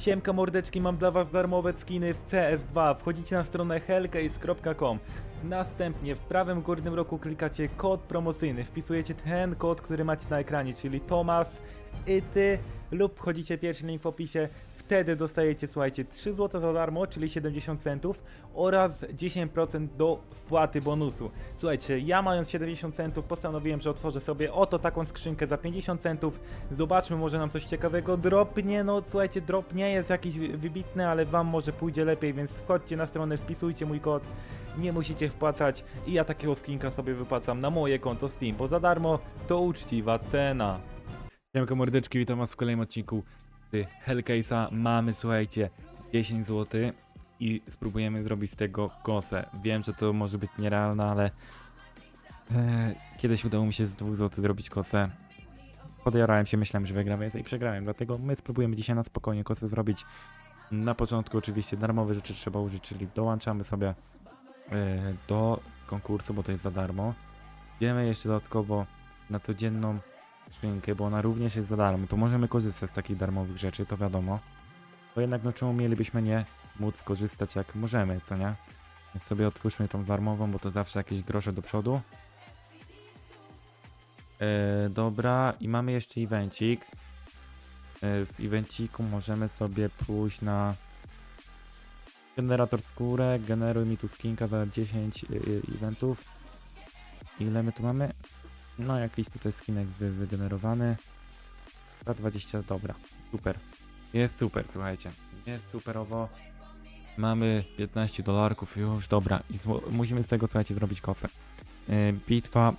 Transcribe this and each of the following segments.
Siemka mordeczki, mam dla was darmowe skiny w CS2. Wchodzicie na stronę hellcase.com. Następnie w prawym górnym rogu klikacie kod promocyjny. Wpisujecie ten kod, który macie na ekranie, czyli Tomas, i ty lub wchodzicie pierwszy link w opisie. Wtedy dostajecie, słuchajcie, 3 zł za darmo, czyli 70 centów oraz 10% do wpłaty bonusu. Słuchajcie, ja mając 70 centów postanowiłem, że otworzę sobie oto taką skrzynkę za 50 centów. Zobaczmy, może nam coś ciekawego dropnie. No słuchajcie, drop nie jest jakiś wy- wybitny, ale wam może pójdzie lepiej, więc wchodźcie na stronę, wpisujcie mój kod. Nie musicie wpłacać i ja takiego skinka sobie wypłacam na moje konto Steam, bo za darmo to uczciwa cena. Siemka mordeczki, witam was w kolejnym odcinku z Hellcase'a. Mamy, słuchajcie, 10 zł i spróbujemy zrobić z tego kosę. Wiem, że to może być nierealne, ale e, kiedyś udało mi się z 2 zł zrobić kosę. Podjarałem się, myślałem, że wygram więcej i przegrałem, dlatego my spróbujemy dzisiaj na spokojnie kosę zrobić. Na początku oczywiście darmowe rzeczy trzeba użyć, czyli dołączamy sobie do konkursu, bo to jest za darmo. Idziemy jeszcze dodatkowo na codzienną skrzynkę, bo ona również jest za darmo, to możemy korzystać z takich darmowych rzeczy, to wiadomo. To jednak no czemu mielibyśmy nie móc korzystać jak możemy, co nie? Więc sobie otwórzmy tą darmową, bo to zawsze jakieś grosze do przodu. E, dobra, i mamy jeszcze evencik. E, z evenciku możemy sobie pójść na generator skórę, generuj mi tu skinka za 10 y, y, eventów. Ile my tu mamy? No jakiś tutaj skinek wy, wygenerowany. Za 20, dobra, super. Jest super, słuchajcie. Jest superowo. Mamy 15 dolarków już, dobra. I musimy z tego, słuchajcie, zrobić kosę. Yy, bitwa.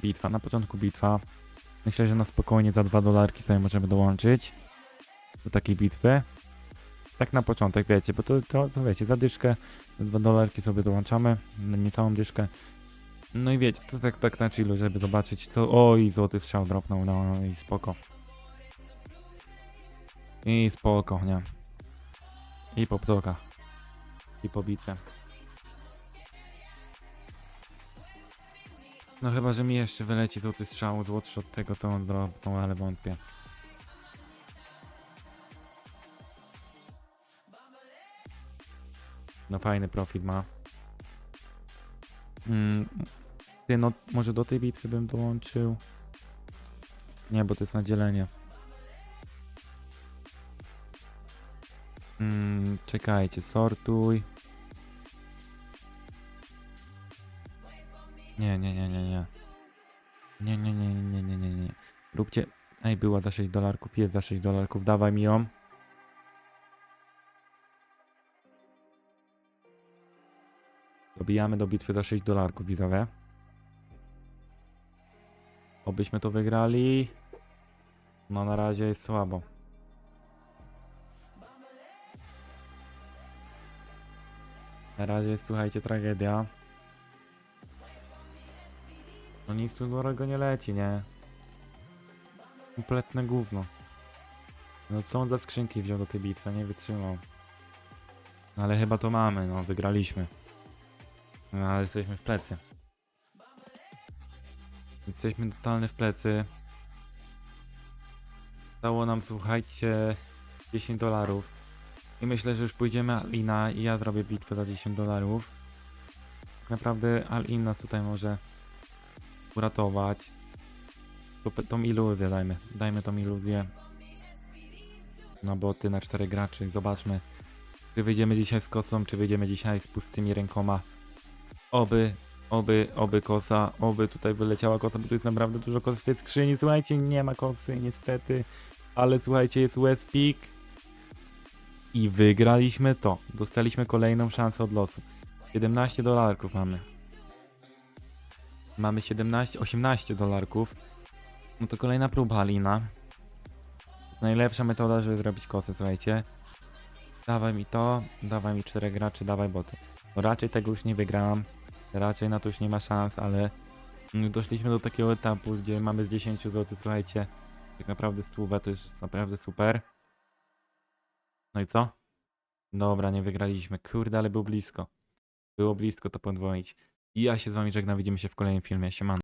Bitwa, na początku bitwa. Myślę, że na spokojnie za 2 dolarki tutaj możemy dołączyć do takiej bitwy. Tak na początek, wiecie, bo to, to, to wiecie, za dyszkę, 2 dolarki sobie dołączamy, no, nie całą dyszkę. No i wiecie, to tak, tak na chillu, żeby zobaczyć to. Oj, złoty strzał dropnął, no i spoko. I spoko, nie? I po ptokach. I po bitwie. No chyba, że mi jeszcze wyleci złoty strzał złotszy od tego, co on dropnął, ale wątpię. No fajny profit ma. Mm, ty, no może do tej bitwy bym dołączył. Nie, bo to jest na dzielenie. Mm, czekajcie, sortuj. Nie, nie, nie, nie, nie. Nie, nie, nie, nie, nie, nie, nie. Róbcie. Ej, była za 6 dolarków, jest za 6 dolarków, dawaj mi ją. Dobijamy do bitwy za 6 dolarków, widzowie. Obyśmy to wygrali. No na razie jest słabo. Na razie jest, słuchajcie, tragedia. No nic tu dobrego nie leci, nie? Kompletne gówno. No co on za skrzynki wziął do tej bitwy? Nie wytrzymał. No ale chyba to mamy, no wygraliśmy. No ale jesteśmy w plecy. Jesteśmy totalnie w plecy. Dało nam, słuchajcie, 10 dolarów. I myślę, że już pójdziemy Alina i ja zrobię bitwę za 10 dolarów. Tak naprawdę Alin nas tutaj może uratować. To, tą iluzję dajmy. Dajmy tą iluzję. Na boty, na 4 graczy. Zobaczmy, czy wyjdziemy dzisiaj z kosą, czy wyjdziemy dzisiaj z pustymi rękoma. Oby, oby, oby kosa, oby tutaj wyleciała kosa, bo tu jest naprawdę dużo kos w tej skrzyni. Słuchajcie, nie ma kosy niestety, ale słuchajcie, jest Westpeak. I wygraliśmy to. Dostaliśmy kolejną szansę od losu. 17 dolarków mamy. Mamy 17, 18 dolarków. No to kolejna próba Alina. Najlepsza metoda, żeby zrobić kosę, słuchajcie. Dawaj mi to, dawaj mi 4 graczy, dawaj boty. No raczej tego już nie wygrałam. Raczej na to już nie ma szans, ale mm, doszliśmy do takiego etapu, gdzie mamy z 10 zł, słuchajcie. Tak naprawdę stówę to jest naprawdę super. No i co? Dobra, nie wygraliśmy. Kurde, ale było blisko. Było blisko to podwoić. I ja się z wami żegnam, widzimy się w kolejnym filmie. Siemano.